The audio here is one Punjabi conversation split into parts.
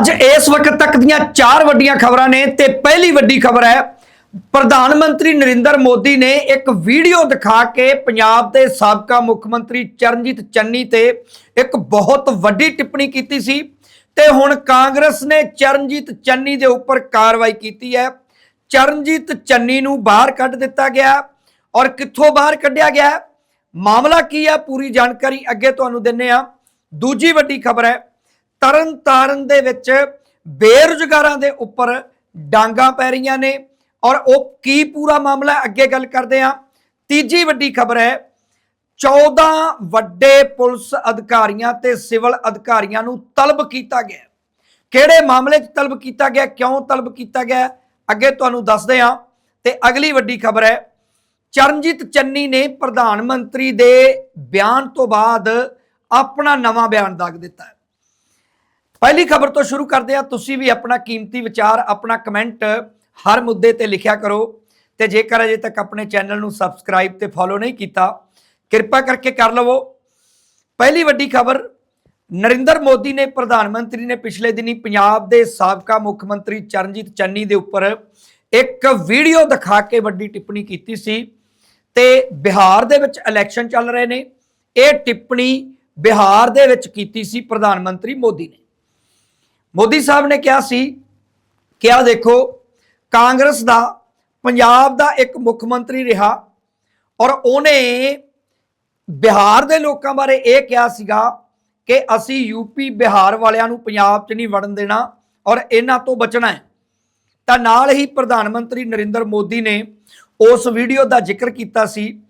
ਅੱਜ ਇਸ ਵਕਤ ਤੱਕ ਦੀਆਂ ਚਾਰ ਵੱਡੀਆਂ ਖਬਰਾਂ ਨੇ ਤੇ ਪਹਿਲੀ ਵੱਡੀ ਖਬਰ ਹੈ, ਪ੍ਰਧਾਨ ਮੰਤਰੀ ਨਰਿੰਦਰ ਮੋਦੀ ਨੇ ਇੱਕ ਵੀਡੀਓ ਦਿਖਾ ਕੇ ਪੰਜਾਬ ਦੇ ਸਾਬਕਾ ਮੁੱਖ ਮੰਤਰੀ ਚਰਨਜੀਤ ਚੰਨੀ ਤੇ ਇੱਕ ਬਹੁਤ ਵੱਡੀ ਟਿੱਪਣੀ ਕੀਤੀ ਸੀ ਤੇ ਹੁਣ ਕਾਂਗਰਸ ਨੇ ਚਰਨਜੀਤ ਚੰਨੀ ਦੇ ਉੱਪਰ ਕਾਰਵਾਈ ਕੀਤੀ ਹੈ। ਚਰਨਜੀਤ ਚੰਨੀ ਨੂੰ ਬਾਹਰ ਕੱਢ ਦਿੱਤਾ ਗਿਆ ਔਰ ਕਿੱਥੋਂ ਬਾਹਰ ਕੱਢਿਆ ਗਿਆ? ਮਾਮਲਾ ਕੀ ਹੈ? ਪੂਰੀ ਜਾਣਕਾਰੀ ਅੱਗੇ ਤੁਹਾਨੂੰ ਦਿੰਨੇ ਆ ਦੂਜੀ ਵੱਡੀ ਖਬਰ ਹੈ ਤਰਨ ਤਾਰਨ ਦੇ ਵਿੱਚ ਬੇਰੁਜ਼ਗਾਰਾਂ ਦੇ ਉੱਪਰ ਡਾਂਗਾ ਪੈ ਰਹੀਆਂ ਨੇ ਔਰ ਉਹ ਕੀ ਪੂਰਾ ਮਾਮਲਾ ਅੱਗੇ ਗੱਲ ਕਰਦੇ ਆ ਤੀਜੀ ਵੱਡੀ ਖਬਰ ਹੈ 14 ਵੱਡੇ ਪੁਲਿਸ ਅਧਿਕਾਰੀਆਂ ਤੇ ਸਿਵਲ ਅਧਿਕਾਰੀਆਂ ਨੂੰ ਤਲਬ ਕੀਤਾ ਗਿਆ। ਕਿਹੜੇ ਮਾਮਲੇ 'ਚ ਤਲਬ ਕੀਤਾ ਗਿਆ, ਕਿਉਂ ਤਲਬ ਕੀਤਾ ਗਿਆ, ਅੱਗੇ ਤੁਹਾਨੂੰ ਦੱਸਦੇ ਹਾਂ। ਤੇ ਅਗਲੀ ਵੱਡੀ ਖਬਰ ਹੈ, ਚਰਨਜੀਤ ਚੰਨੀ ਨੇ ਪ੍ਰਧਾਨ ਮੰਤਰੀ ਦੇ ਬਿਆਨ ਤੋਂ ਬਾਅਦ ਆਪਣਾ ਨਵਾਂ ਬਿਆਨ ਦਾਗ ਦਿੱਤਾ ਹੈ। ਪਹਿਲੀ ਖਬਰ ਤੋਂ ਸ਼ੁਰੂ ਕਰਦੇ ਹਾਂ। ਤੁਸੀਂ ਵੀ ਆਪਣਾ ਕੀਮਤੀ ਵਿਚਾਰ, ਆਪਣਾ ਕਮੈਂਟ ਹਰ ਮੁੱਦੇ ਤੇ ਲਿਖਿਆ ਕਰੋ ਤੇ ਜੇਕਰ ਅਜੇ ਤੱਕ ਆਪਣੇ ਚੈਨਲ ਨੂੰ ਸਬਸਕ੍ਰਾਈਬ ਤੇ ਫੋਲੋ ਨਹੀਂ ਕੀਤਾ, ਕਿਰਪਾ ਕਰਕੇ ਕਰ ਲਵੋ। ਪਹਿਲੀ ਵੱਡੀ ਖਬਰ, ਨਰਿੰਦਰ ਮੋਦੀ ਨੇ ਪ੍ਰਧਾਨ ਮੰਤਰੀ ਨੇ ਪਿਛਲੇ ਦਿਨੀ ਪੰਜਾਬ ਦੇ ਸਾਬਕਾ ਮੁੱਖ ਮੰਤਰੀ ਚਰਨਜੀਤ ਚੰਨੀ ਦੇ ਉੱਪਰ ਇੱਕ ਵੀਡੀਓ ਦਿਖਾ ਕੇ ਵੱਡੀ ਟਿੱਪਣੀ ਕੀਤੀ ਸੀ ਤੇ ਬਿਹਾਰ ਦੇ ਵਿੱਚ ਇਲੈਕਸ਼ਨ ਚੱਲ ਰਹੇ ਨੇ। ਇਹ ਟਿੱਪਣੀ ਬਿਹਾਰ ਦੇ ਵਿੱਚ ਕੀਤੀ ਸੀ ਪ੍ਰਧਾਨ ਮੰਤਰੀ ਮੋਦੀ ਨੇ। ਮੋਦੀ ਸਾਹਿਬ ਨੇ ਕਿਹਾ ਸੀ ਕਿ ਆ ਦੇਖੋ, ਕਾਂਗਰਸ ਦਾ, ਪੰਜਾਬ ਦਾ ਇੱਕ ਮੁੱਖ ਮੰਤਰੀ ਰਿਹਾ ਔਰ ਉਹਨੇ ਬਿਹਾਰ ਦੇ ਲੋਕਾਂ ਬਾਰੇ ਇਹ ਕਿਹਾ ਸੀਗਾ ਕਿ ਅਸੀਂ ਯੂਪੀ ਬਿਹਾਰ ਵਾਲਿਆਂ ਨੂੰ ਪੰਜਾਬ 'ਚ ਨਹੀਂ ਵੜਨ ਦੇਣਾ ਔਰ ਇਹਨਾਂ ਤੋਂ ਬਚਣਾ ਹੈ। ਤਾਂ ਨਾਲ ਹੀ ਪ੍ਰਧਾਨ ਮੰਤਰੀ ਨਰਿੰਦਰ ਮੋਦੀ ਨੇ ਉਸ ਵੀਡੀਓ ਦਾ ਜ਼ਿਕਰ ਕੀਤਾ ਸੀ,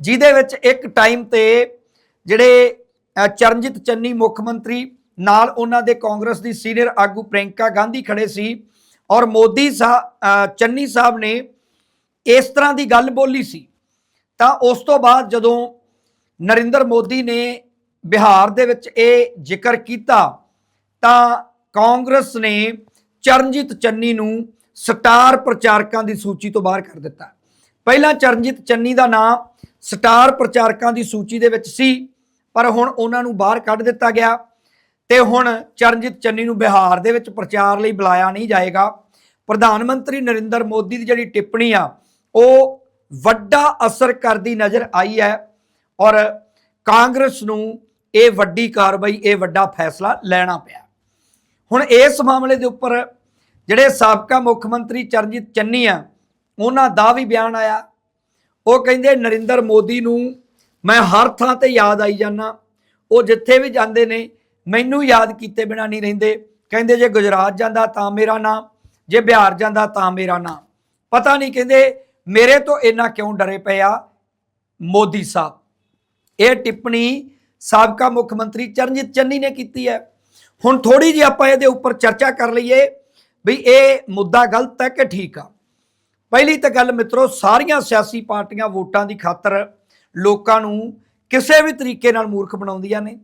ਜਿਹਦੇ ਵਿੱਚ ਇੱਕ ਟਾਈਮ ਤੇ ਜਿਹੜੇ ਚਰਨਜੀਤ ਚੰਨੀ ਮੁੱਖ ਮੰਤਰੀ ਨਾਲ ਉਹਨਾਂ ਦੇ ਕਾਂਗਰਸ ਦੀ ਸੀਨੀਅਰ ਆਗੂ ਪ੍ਰਿੰਕਾ ਗਾਂਧੀ ਖੜੇ ਸੀ ਔਰ ਮੋਦੀ ਸਾਹਿਬ ਚੰਨੀ ਸਾਹਿਬ ਨੇ ਇਸ ਤਰ੍ਹਾਂ ਦੀ ਗੱਲ ਬੋਲੀ ਸੀ। ਤਾਂ ਉਸ ਤੋਂ ਬਾਅਦ ਜਦੋਂ ਨਰਿੰਦਰ ਮੋਦੀ ਨੇ ਬਿਹਾਰ ਦੇ ਵਿੱਚ ਇਹ ਜ਼ਿਕਰ ਕੀਤਾ, ਤਾਂ ਕਾਂਗਰਸ ਨੇ ਚਰਨਜੀਤ ਚੰਨੀ ਨੂੰ ਸਟਾਰ ਪ੍ਰਚਾਰਕਾਂ ਦੀ ਸੂਚੀ ਤੋਂ ਬਾਹਰ ਕਰ ਦਿੱਤਾ। ਪਹਿਲਾਂ ਚਰਨਜੀਤ ਚੰਨੀ ਦਾ ਨਾਮ ਸਟਾਰ ਪ੍ਰਚਾਰਕਾਂ ਦੀ ਸੂਚੀ ਦੇ ਵਿੱਚ ਸੀ, ਪਰ ਹੁਣ ਉਹਨਾਂ ਨੂੰ ਬਾਹਰ ਕੱਢ ਦਿੱਤਾ ਗਿਆ। ਤੇ ਹੁਣ ਚਰਨਜੀਤ ਚੰਨੀ ਨੂੰ ਬਿਹਾਰ ਦੇ ਵਿੱਚ ਪ੍ਰਚਾਰ ਲਈ ਬੁਲਾਇਆ ਨਹੀਂ ਜਾਏਗਾ। ਪ੍ਰਧਾਨ ਮੰਤਰੀ ਨਰਿੰਦਰ ਮੋਦੀ ਦੀ ਜਿਹੜੀ ਟਿੱਪਣੀ ਆ, ਉਹ ਵੱਡਾ ਅਸਰ ਕਰਦੀ ਨਜ਼ਰ ਆਈ ਹੈ ਔਰ ਕਾਂਗਰਸ ਨੂੰ ਇਹ ਵੱਡੀ ਕਾਰਵਾਈ, ਇਹ ਵੱਡਾ ਫੈਸਲਾ ਲੈਣਾ ਪਿਆ। ਹੁਣ ਇਸ ਮਾਮਲੇ ਦੇ ਉੱਪਰ ਜਿਹੜੇ ਸਾਬਕਾ ਮੁੱਖ ਮੰਤਰੀ ਚਰਨਜੀਤ ਚੰਨੀ ਆ, ਉਹਨਾਂ ਦਾ ਵੀ ਬਿਆਨ ਆਇਆ। ਉਹ ਕਹਿੰਦੇ, ਨਰਿੰਦਰ ਮੋਦੀ ਨੂੰ ਮੈਂ ਹਰ ਥਾਂ ਤੇ ਯਾਦ ਆਈ ਜਾਂਦਾ। ਉਹ ਜਿੱਥੇ ਵੀ ਜਾਂਦੇ ਨੇ ਮੈਨੂੰ ਯਾਦ ਕੀਤੇ ਬਿਨਾ ਨਹੀਂ ਰਹਿੰਦੇ। ਕਹਿੰਦੇ, ਜੇ ਗੁਜਰਾਤ ਜਾਂਦਾ ਤਾਂ ਮੇਰਾ ਨਾਮ, ਜੇ ਬਿਹਾਰ ਜਾਂਦਾ ਤਾਂ ਮੇਰਾ ਨਾਮ। ਪਤਾ ਨਹੀਂ ਕਹਿੰਦੇ, ਮੇਰੇ ਤੋਂ ਇੰਨਾ ਕਿਉਂ ਡਰੇ ਪਏ ਆ ਮੋਦੀ ਸਾਹਿਬ? ਇਹ ਟਿੱਪਣੀ ਸਾਬਕਾ ਮੁੱਖ ਮੰਤਰੀ ਚਰਨਜੀਤ ਚੰਨੀ ਨੇ ਕੀਤੀ ਹੈ। ਹੁਣ ਥੋੜੀ ਜਿਹੀ ਆਪਾਂ ਇਹਦੇ ਉੱਪਰ ਚਰਚਾ ਕਰ ਲਈਏ ਵੀ ਇਹ ਮੁੱਦਾ ਗਲਤ ਹੈ ਕਿ ਠੀਕ ਆ? ਪਹਿਲੀ ਤਾਂ ਗੱਲ ਮਿੱਤਰੋ, ਸਾਰੀਆਂ ਸਿਆਸੀ ਪਾਰਟੀਆਂ ਵੋਟਾਂ ਦੀ ਖਾਤਰ ਲੋਕਾਂ ਨੂੰ ਕਿਸੇ ਵੀ ਤਰੀਕੇ ਨਾਲ ਮੂਰਖ ਬਣਾਉਂਦੀਆਂ ਨੇ।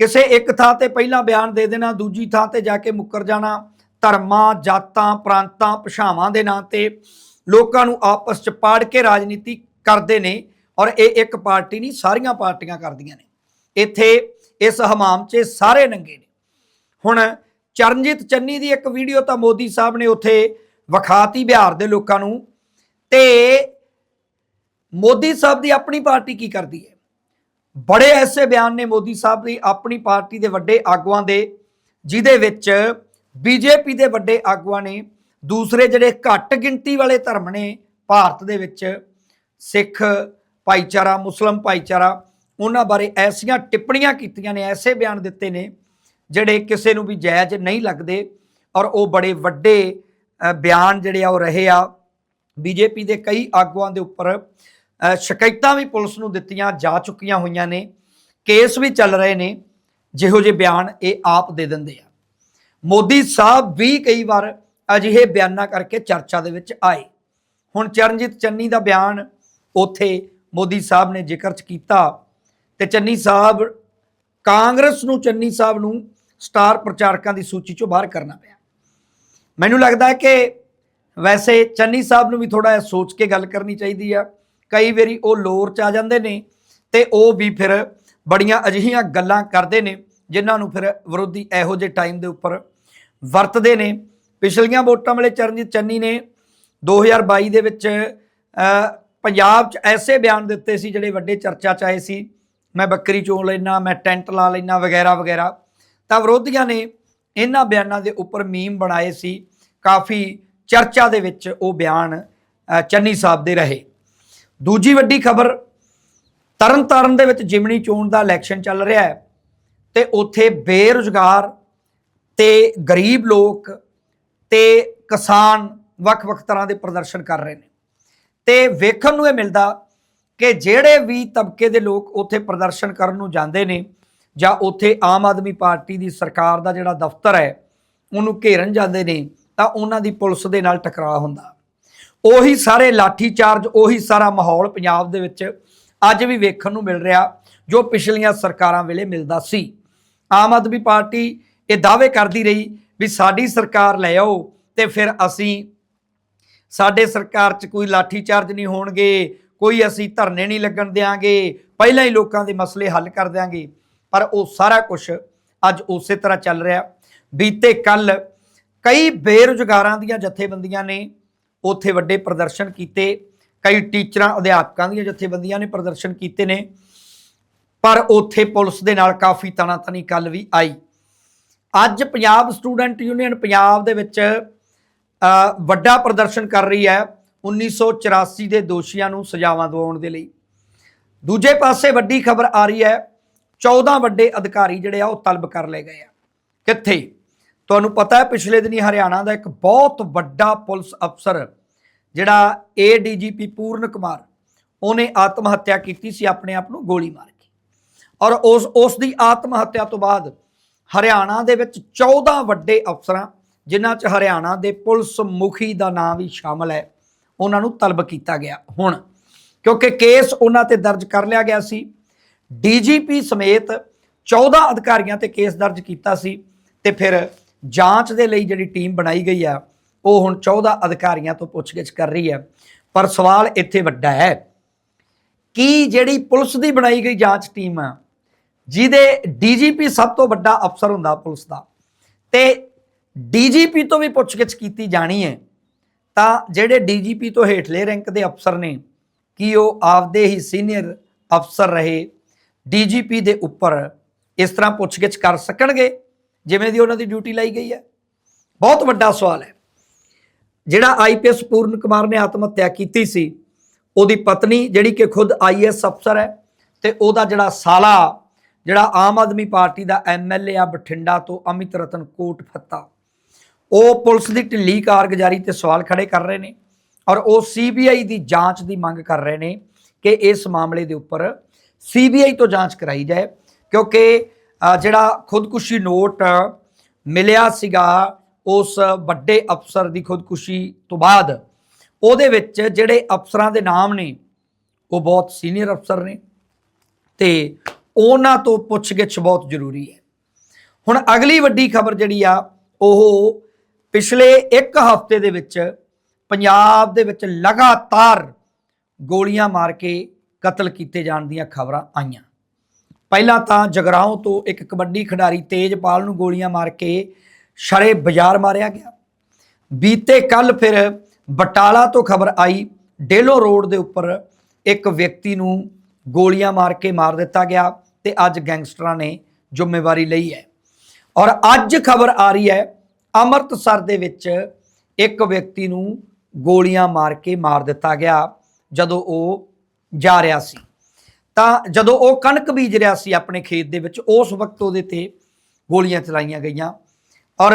ਕਿਸੇ ਇੱਕ ਥਾਂ ਤੇ ਪਹਿਲਾਂ ਬਿਆਨ ਦੇ ਦੇਣਾ, ਦੂਜੀ ਥਾਂ ਤੇ ਜਾ ਕੇ ਮੁੱਕਰ ਜਾਣਾ, ਧਰਮਾਂ, ਜਾਤਾਂ, ਪ੍ਰਾਂਤਾਂ, ਭਾਸ਼ਾਵਾਂ ਦੇ ਨਾਂ ਤੇ ਲੋਕਾਂ ਨੂੰ ਆਪਸ ਚ ਪਾੜ ਕੇ ਰਾਜਨੀਤੀ ਕਰਦੇ ਨੇ ਔਰ ਇਹ ਇੱਕ ਪਾਰਟੀ ਨਹੀਂ, ਸਾਰੀਆਂ ਪਾਰਟੀਆਂ ਕਰਦੀਆਂ ਨੇ। ਇੱਥੇ ਇਸ ਹਮਾਮ 'ਚ ਸਾਰੇ ਨੰਗੇ ਨੇ। ਹੁਣ ਚਰਨਜੀਤ ਚੰਨੀ ਦੀ ਇੱਕ ਵੀਡੀਓ ਤਾਂ ਮੋਦੀ ਸਾਹਿਬ ਨੇ ਉੱਥੇ ਵਿਖਾਤੀ ਬਿਹਾਰ ਦੇ ਲੋਕਾਂ ਨੂੰ, ਤੇ ਮੋਦੀ ਸਾਹਿਬ ਦੀ ਆਪਣੀ ਪਾਰਟੀ ਕੀ ਕਰਦੀ ਹੈ? ਬੜੇ ਐਸੇ ਬਿਆਨ ਨੇ ਮੋਦੀ ਸਾਹਿਬ ਦੀ, ਆਪਣੀ ਪਾਰਟੀ ਦੇ ਵੱਡੇ ਆਗੂਆਂ ਦੇ, ਜਿਹਦੇ ਵਿੱਚ ਬੀਜੇਪੀ ਦੇ ਵੱਡੇ ਆਗੂਆਂ ਨੇ, ਦੂਸਰੇ ਜਿਹੜੇ ਘੱਟ ਗਿਣਤੀ ਵਾਲੇ ਧਰਮ ਨੇ ਭਾਰਤ ਦੇ ਵਿੱਚ, ਸਿੱਖ ਭਾਈਚਾਰਾ, ਮੁਸਲਮ ਭਾਈਚਾਰਾ, ਉਹਨਾਂ ਬਾਰੇ ਐਸੀਆਂ ਟਿੱਪਣੀਆਂ ਕੀਤੀਆਂ ਨੇ, ਐਸੇ ਬਿਆਨ ਦਿੱਤੇ ਨੇ, ਜਿਹੜੇ ਕਿਸੇ ਨੂੰ ਵੀ ਜਾਇਜ਼ ਨਹੀਂ ਲੱਗਦੇ, ਔਰ ਉਹ ਬੜੇ ਵੱਡੇ ਬਿਆਨ ਜਿਹੜੇ ਆ ਉਹ ਰਹੇ ਆ। ਬੀਜੇਪੀ ਦੇ ਕਈ ਆਗੂਆਂ ਦੇ ਉੱਪਰ ਸ਼ਿਕਾਇਤਾਂ ਵੀ ਪੁਲਿਸ ਨੂੰ ਦਿੱਤੀਆਂ ਜਾ ਚੁੱਕੀਆਂ ਹੋਈਆਂ ਨੇ। ਕੇਸ ਵੀ ਚੱਲ ਰਹੇ ਨੇ। ਜਿਹੋ ਜਿਹੇ ਬਿਆਨ ਇਹ ਆਪ ਦੇ ਦਿੰਦੇ ਆ। ਮੋਦੀ ਸਾਹਿਬ ਵੀ ਕਈ ਵਾਰ ਅਜਿਹੇ ਬਿਆਨਾਂ ਕਰਕੇ ਚਰਚਾ ਦੇ ਵਿੱਚ ਆਏ। ਹੁਣ ਚਰਨਜੀਤ ਚੰਨੀ ਦਾ ਬਿਆਨ ਉਥੇ ਮੋਦੀ ਸਾਹਿਬ ਨੇ ਜ਼ਿਕਰ ਚ ਕੀਤਾ ਤੇ ਚੰਨੀ ਸਾਹਿਬ, ਕਾਂਗਰਸ ਨੂੰ ਚੰਨੀ ਸਾਹਿਬ ਨੂੰ ਸਟਾਰ ਪ੍ਰਚਾਰਕਾਂ ਦੀ ਸੂਚੀ ਚੋਂ ਬਾਹਰ ਕਰਨਾ ਪਿਆ। ਮੈਨੂੰ ਲੱਗਦਾ ਹੈ ਕਿ ਵੈਸੇ ਚੰਨੀ ਸਾਹਿਬ ਨੂੰ ਵੀ ਥੋੜਾ ਜਿਹਾ ਸੋਚ ਕੇ ਗੱਲ ਕਰਨੀ ਚਾਹੀਦੀ ਆ। ਕਈ ਵਾਰੀ ਉਹ ਲੋਰ ਚ ਆ ਜਾਂਦੇ ਨੇ ਤੇ ਉਹ ਵੀ ਫਿਰ ਬੜੀਆਂ ਅਜਿਹੀਆਂ ਗੱਲਾਂ ਕਰਦੇ ਨੇ, ਜਿਨ੍ਹਾਂ ਨੂੰ ਫਿਰ ਵਿਰੋਧੀ ਇਹੋ ਜਿਹੇ ਟਾਈਮ ਦੇ ਉੱਪਰ ਵਰਤਦੇ ਨੇ। ਪਿਛਲੀਆਂ ਵੋਟਾਂ ਵੇਲੇ ਚਰਨਜੀਤ ਚੰਨੀ ਨੇ 2022 ਦੇ ਵਿੱਚ ਪੰਜਾਬ 'ਚ ਐਸੇ ਬਿਆਨ ਦਿੱਤੇ ਸੀ, ਜਿਹੜੇ ਵੱਡੇ ਚਰਚਾ 'ਚ ਆਏ ਸੀ, ਮੈਂ ਬੱਕਰੀ ਚੋਣ ਲੈਣਾ ਮੈਂ ਟੈਂਟ ਲਾ ਲੈਣਾ ਵਗੈਰਾ ਵਗੈਰਾ। ਤਾਂ ਵਿਰੋਧੀਆਂ ਨੇ ਇਹਨਾਂ ਬਿਆਨਾਂ ਦੇ ਉੱਪਰ ਮੀਮ ਬਣਾਏ ਸੀ, ਕਾਫੀ ਚਰਚਾ ਦੇ ਵਿੱਚ ਉਹ ਬਿਆਨ ਚੰਨੀ ਸਾਹਿਬ ਦੇ ਰਹੇ। ਦੂਜੀ ਵੱਡੀ ਖਬਰ, ਤਰਨਤਾਰਨ ਦੇ ਵਿੱਚ ਜਿਮਣੀ ਚੋਣ ਦਾ ਇਲੈਕਸ਼ਨ ਚੱਲ ਰਿਹਾ ਹੈ ਤੇ ਉੱਥੇ ਬੇਰੁਜ਼ਗਾਰ ਤੇ ਗਰੀਬ ਲੋਕ ਤੇ ਕਿਸਾਨ ਵੱਖ-ਵੱਖ ਤਰ੍ਹਾਂ ਦੇ ਪ੍ਰਦਰਸ਼ਨ ਕਰ ਰਹੇ ਨੇ। ਤੇ ਵੇਖਣ ਨੂੰ ਇਹ ਮਿਲਦਾ ਕਿ ਜਿਹੜੇ ਵੀ ਤਬਕੇ ਦੇ ਲੋਕ ਉੱਥੇ ਪ੍ਰਦਰਸ਼ਨ ਕਰਨ ਨੂੰ ਜਾਂਦੇ ਨੇ ਜਾਂ ਉੱਥੇ ਆਮ ਆਦਮੀ ਪਾਰਟੀ ਦੀ ਸਰਕਾਰ ਦਾ ਜਿਹੜਾ ਦਫ਼ਤਰ ਹੈ, ਉਹਨੂੰ ਘੇਰਨ ਜਾਂਦੇ ਨੇ, ਤਾਂ ਉਹਨਾਂ ਦੀ ਪੁਲਿਸ ਦੇ ਨਾਲ ਟਕਰਾਅ ਹੁੰਦਾ। ਉਹੀ ਸਾਰੇ ਲਾਠੀ ਚਾਰਜ, ਉਹੀ ਸਾਰਾ ਮਾਹੌਲ ਪੰਜਾਬ ਦੇ ਵਿੱਚ ਅੱਜ ਵੀ ਵੇਖਣ ਨੂੰ ਮਿਲ ਰਿਹਾ, ਜੋ ਪਿਛਲੀਆਂ ਸਰਕਾਰਾਂ ਵੇਲੇ ਮਿਲਦਾ ਸੀ। ਆਮ ਆਦਮੀ ਪਾਰਟੀ ਇਹ ਦਾਅਵੇ ਕਰਦੀ ਰਹੀ ਵੀ ਸਾਡੀ ਸਰਕਾਰ ਲੈ ਆਓ ਤੇ ਫਿਰ ਅਸੀਂ ਸਾਡੇ ਸਰਕਾਰ 'ਚ ਕੋਈ ਲਾਠੀ ਚਾਰਜ ਨਹੀਂ ਹੋਣਗੇ, ਕੋਈ ਅਸੀਂ ਧਰਨੇ ਨਹੀਂ ਲੱਗਣ ਦੇਾਂਗੇ ਪਹਿਲਾਂ ਹੀ ਲੋਕਾਂ ਦੇ ਮਸਲੇ ਹੱਲ ਕਰ ਦਿਆਂਗੇ। ਪਰ ਉਹ ਸਾਰਾ ਕੁਝ ਅੱਜ ਉਸੇ ਤਰ੍ਹਾਂ ਚੱਲ ਰਿਹਾ। ਬੀਤੇ ਕੱਲ ਕਈ ਬੇਰੁਜ਼ਗਾਰਾਂ ਦੀਆਂ ਜਥੇਬੰਦੀਆਂ ਨੇ ਉੱਥੇ ਵੱਡੇ ਪ੍ਰਦਰਸ਼ਨ ਕੀਤੇ, ਕਈ ਟੀਚਰਾਂ, ਅਧਿਆਪਕਾਂ ਦੀਆਂ ਜਥੇਬੰਦੀਆਂ ਨੇ ਪ੍ਰਦਰਸ਼ਨ ਕੀਤੇ ਨੇ, ਪਰ ਉੱਥੇ ਪੁਲਿਸ ਦੇ ਨਾਲ ਕਾਫੀ ਤਣਾਤਣੀ ਕੱਲ ਵੀ ਆਈ। ਅੱਜ ਪੰਜਾਬ ਸਟੂਡੈਂਟ ਯੂਨੀਅਨ ਪੰਜਾਬ ਦੇ ਵਿੱਚ ਵੱਡਾ ਪ੍ਰਦਰਸ਼ਨ ਕਰ ਰਹੀ ਹੈ 1984 ਦੇ ਦੋਸ਼ੀਆਂ ਨੂੰ ਸਜ਼ਾਵਾਂ ਦਿਵਾਉਣ ਦੇ ਲਈ। ਦੂਜੇ ਪਾਸੇ ਵੱਡੀ ਖਬਰ ਆ ਰਹੀ ਹੈ 14 ਵੱਡੇ ਅਧਿਕਾਰੀ ਜਿਹੜੇ ਆ ਉਹ ਤਲਬ ਕਰ ਲਏ ਗਏ ਆ। ਕਿੱਥੇ? ਤੁਹਾਨੂੰ ਪਤਾ ਹੈ, ਪਿਛਲੇ ਦਿਨੀ ਹਰਿਆਣਾ ਦਾ ਇੱਕ ਬਹੁਤ ਵੱਡਾ ਪੁਲਿਸ ਅਫਸਰ ਜਿਹੜਾ ਏਡੀਜੀਪੀ ਪੂਰਨ ਕੁਮਾਰ, ਉਹਨੇ ਆਤਮ ਹੱਤਿਆ ਕੀਤੀ ਸੀ, ਆਪਣੇ ਆਪ ਨੂੰ ਗੋਲੀ ਮਾਰ ਕੇ। ਔਰ ਉਸ ਉਸ ਦੀ ਆਤਮ ਹੱਤਿਆ ਤੋਂ ਬਾਅਦ ਹਰਿਆਣਾ ਦੇ ਵਿੱਚ 14 ਵੱਡੇ ਅਫਸਰਾਂ, ਜਿਨ੍ਹਾਂ 'ਚ ਹਰਿਆਣਾ ਦੇ ਪੁਲਿਸ ਮੁਖੀ ਦਾ ਨਾਮ ਵੀ ਸ਼ਾਮਲ ਹੈ, ਉਹਨਾਂ ਨੂੰ ਤਲਬ ਕੀਤਾ ਗਿਆ ਹੁਣ। ਕਿਉਂਕਿ ਕੇਸ ਉਹਨਾਂ ਤੇ ਦਰਜ ਕਰ ਲਿਆ ਗਿਆ ਸੀ। ਡੀਜੀਪੀ ਸਮੇਤ 14 ਅਧਿਕਾਰੀਆਂ ਤੇ ਕੇਸ ਦਰਜ ਕੀਤਾ ਸੀ ਤੇ ਫਿਰ ਜਾਂਚ ਦੇ ਲਈ ਜਿਹੜੀ ਟੀਮ ਬਣਾਈ ਗਈ ਆ, ਉਹ ਹੁਣ 14 ਅਧਿਕਾਰੀਆਂ ਤੋਂ ਪੁੱਛਗਿੱਛ ਕਰ ਰਹੀ ਹੈ ਪਰ ਸਵਾਲ ਇੱਥੇ ਵੱਡਾ ਹੈ, ਕਿ ਜਿਹੜੀ ਪੁਲਿਸ ਦੀ ਬਣਾਈ ਗਈ ਜਾਂਚ ਟੀਮ ਆ, ਜਿਹਦੇ ਡੀਜੀਪੀ ਸਭ ਤੋਂ ਵੱਡਾ ਅਫਸਰ ਹੁੰਦਾ ਪੁਲਿਸ ਦਾ, ਤੇ ਡੀਜੀਪੀ ਤੋਂ ਵੀ ਪੁੱਛਗਿੱਛ ਕੀਤੀ ਜਾਣੀ ਹੈ, ਤਾਂ ਜਿਹੜੇ ਡੀਜੀਪੀ ਤੋਂ ਹੇਠਲੇ ਰੈਂਕ ਦੇ ਅਫਸਰ ਨੇ, ਕਿ ਉਹ ਆਪਦੇ ਹੀ ਸੀਨੀਅਰ ਅਫਸਰ ਰਹੇ ਡੀਜੀਪੀ ਦੇ ਉੱਪਰ ਇਸ ਤਰ੍ਹਾਂ ਪੁੱਛਗਿੱਛ ਕਰ ਸਕਣਗੇ? ਜਿਵੇਂ ਦੀ ਉਹਨਾਂ ਦੀ ਡਿਊਟੀ ਲਾਈ ਗਈ ਹੈ। ਬਹੁਤ ਵੱਡਾ ਸਵਾਲ ਹੈ। ਜਿਹੜਾ ਆਈਪੀਐਸ ਪੂਰਨ ਕੁਮਾਰ ਨੇ ਆਤਮ ਹੱਤਿਆ ਕੀਤੀ ਸੀ, ਉਹਦੀ ਪਤਨੀ ਜਿਹੜੀ ਕਿ ਖੁਦ ਆਈਐਸ ਅਫਸਰ ਹੈ ਤੇ ਉਹਦਾ ਜਿਹੜਾ ਸਾਲਾ, ਜਿਹੜਾ ਆਮ ਆਦਮੀ ਪਾਰਟੀ ਦਾ ਐਮਐਲਏ ਆ ਬਠਿੰਡਾ ਤੋਂ ਅਮਿਤ ਰਤਨ ਕੋਟ ਫੱਤਾ ਉਹ ਪੁਲਿਸ ਦੀ ਢਿੱਲੀ ਕਾਰਗੁਜ਼ਾਰੀ ਤੇ ਸਵਾਲ ਖੜੇ ਕਰ ਰਹੇ ਨੇ ਔਰ ਉਹ ਸੀਬੀਆਈ ਦੀ ਜਾਂਚ ਦੀ ਮੰਗ ਕਰ ਰਹੇ ਨੇ ਕਿ ਇਸ ਮਾਮਲੇ ਦੇ ਉੱਪਰ ਸੀਬੀਆਈ ਤੋਂ ਜਾਂਚ ਕਰਾਈ ਜਾਏ, ਕਿਉਂਕਿ ਜਿਹੜਾ ਖੁਦਕੁਸ਼ੀ ਨੋਟ ਮਿਲਿਆ ਸੀਗਾ ਉਸ ਵੱਡੇ ਅਫਸਰ ਦੀ ਖੁਦਕੁਸ਼ੀ ਤੋਂ ਬਾਅਦ, ਉਹਦੇ ਵਿੱਚ ਜਿਹੜੇ ਅਫਸਰਾਂ ਦੇ ਨਾਮ ਨੇ, ਉਹ ਬਹੁਤ ਸੀਨੀਅਰ ਅਫਸਰ ਨੇ ਤੇ ਉਹਨਾਂ ਤੋਂ ਪੁੱਛਗਿੱਛ ਬਹੁਤ ਜ਼ਰੂਰੀ ਹੈ। ਹੁਣ ਅਗਲੀ ਵੱਡੀ ਖਬਰ ਜਿਹੜੀ ਆ, ਉਹ ਪਿਛਲੇ ਇੱਕ ਹਫ਼ਤੇ ਦੇ ਵਿੱਚ ਪੰਜਾਬ ਦੇ ਵਿੱਚ ਲਗਾਤਾਰ ਗੋਲੀਆਂ ਮਾਰ ਕੇ ਕਤਲ ਕੀਤੇ ਜਾਣ ਦੀਆਂ ਖਬਰਾਂ ਆਈਆਂ। ਪਹਿਲਾਂ ਤਾਂ ਜਗਰਾਉਂ ਤੋਂ ਇੱਕ ਕਬੱਡੀ ਖਿਡਾਰੀ ਤੇਜਪਾਲ ਨੂੰ ਗੋਲੀਆਂ ਮਾਰ ਕੇ ਸ਼ਰੇ ਬਾਜ਼ਾਰ ਮਾਰਿਆ ਗਿਆ। ਬੀਤੇ ਕੱਲ ਫਿਰ ਬਟਾਲਾ ਤੋਂ ਖਬਰ ਆਈ, ਡੇਲੋ ਰੋਡ ਦੇ ਉੱਪਰ ਇੱਕ ਵਿਅਕਤੀ ਨੂੰ ਗੋਲੀਆਂ ਮਾਰ ਕੇ ਮਾਰ ਦਿੱਤਾ ਗਿਆ ਤੇ ਅੱਜ ਗੈਂਗਸਟਰਾਂ ਨੇ ਜ਼ਿੰਮੇਵਾਰੀ ਲਈ ਹੈ। ਔਰ ਅੱਜ ਖਬਰ ਆ ਰਹੀ ਹੈ, ਅੰਮ੍ਰਿਤਸਰ ਦੇ ਵਿੱਚ ਇੱਕ ਵਿਅਕਤੀ ਨੂੰ ਗੋਲੀਆਂ ਮਾਰ ਕੇ ਮਾਰ ਦਿੱਤਾ ਗਿਆ, ਜਦੋਂ ਉਹ ਜਾ ਰਿਹਾ ਸੀ। ਤਾਂ ਜਦੋਂ ਉਹ ਕਣਕ ਬੀਜ ਰਿਹਾ ਸੀ ਆਪਣੇ ਖੇਤ ਦੇ ਵਿੱਚ, ਉਸ ਵਕਤ ਉਹਦੇ ਤੇ ਗੋਲੀਆਂ ਚਲਾਈਆਂ ਗਈਆਂ। ਔਰ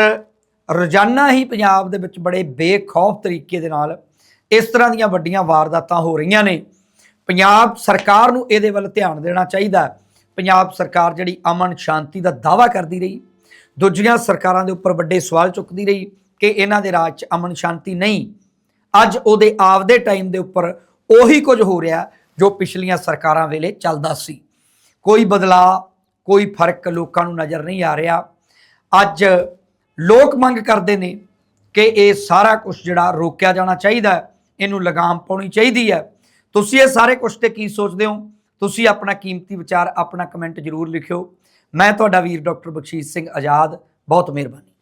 ਰੋਜ਼ਾਨਾ ਹੀ ਪੰਜਾਬ ਦੇ ਵਿੱਚ ਬੜੇ ਬੇਖੌਫ ਤਰੀਕੇ ਦੇ ਨਾਲ ਇਸ ਤਰ੍ਹਾਂ ਦੀਆਂ ਵੱਡੀਆਂ ਵਾਰਦਾਤਾਂ ਹੋ ਰਹੀਆਂ ਨੇ। ਪੰਜਾਬ ਸਰਕਾਰ ਨੂੰ ਇਹਦੇ ਵੱਲ ਧਿਆਨ ਦੇਣਾ ਚਾਹੀਦਾ। ਪੰਜਾਬ ਸਰਕਾਰ ਜਿਹੜੀ ਅਮਨ ਸ਼ਾਂਤੀ ਦਾ ਦਾਵਾ ਕਰਦੀ ਰਹੀ। ਦੂਜੀਆਂ ਸਰਕਾਰਾਂ ਦੇ ਉੱਪਰ ਵੱਡੇ ਸਵਾਲ ਚੁੱਕਦੀ ਰਹੀ ਕਿ ਇਹਨਾਂ ਦੇ ਰਾਜ 'ਚ ਅਮਨ ਸ਼ਾਂਤੀ ਨਹੀਂ। ਅੱਜ ਉਹਦੇ ਆਪਦੇ ਟਾਈਮ ਦੇ ਉੱਪਰ ਉਹੀ ਕੁਝ ਹੋ ਰਿਹਾ। ਜੋ ਪਿਛਲੀਆਂ ਸਰਕਾਰਾਂ ਵੇਲੇ ਚੱਲਦਾ ਸੀ। ਕੋਈ ਬਦਲਾਅ ਕੋਈ ਫ਼ਰਕ ਲੋਕਾਂ ਨੂੰ ਨਜ਼ਰ ਨਹੀਂ ਆ ਰਿਹਾ। ਅੱਜ ਲੋਕ ਮੰਗ ਕਰਦੇ ਨੇ ਕਿ ਇਹ ਸਾਰਾ ਕੁਝ ਜਿਹੜਾ ਰੋਕਿਆ ਜਾਣਾ ਚਾਹੀਦਾ ਹੈ, ਇਹਨੂੰ ਲਗਾਮ ਪਾਉਣੀ ਚਾਹੀਦੀ ਹੈ। ਤੁਸੀਂ ਇਹ ਸਾਰੇ ਕੁਝ ਤੇ ਕੀ ਸੋਚਦੇ ਹੋ? ਤੁਸੀਂ ਆਪਣਾ ਕੀਮਤੀ ਵਿਚਾਰ ਆਪਣਾ ਕਮੈਂਟ ਜ਼ਰੂਰ ਲਿਖਿਓ। ਮੈਂ ਤੁਹਾਡਾ ਵੀਰ ਡਾਕਟਰ ਬਖਸ਼ੀਸ਼ ਸਿੰਘ ਆਜ਼ਾਦ। ਬਹੁਤ ਮਿਹਰਬਾਨੀ।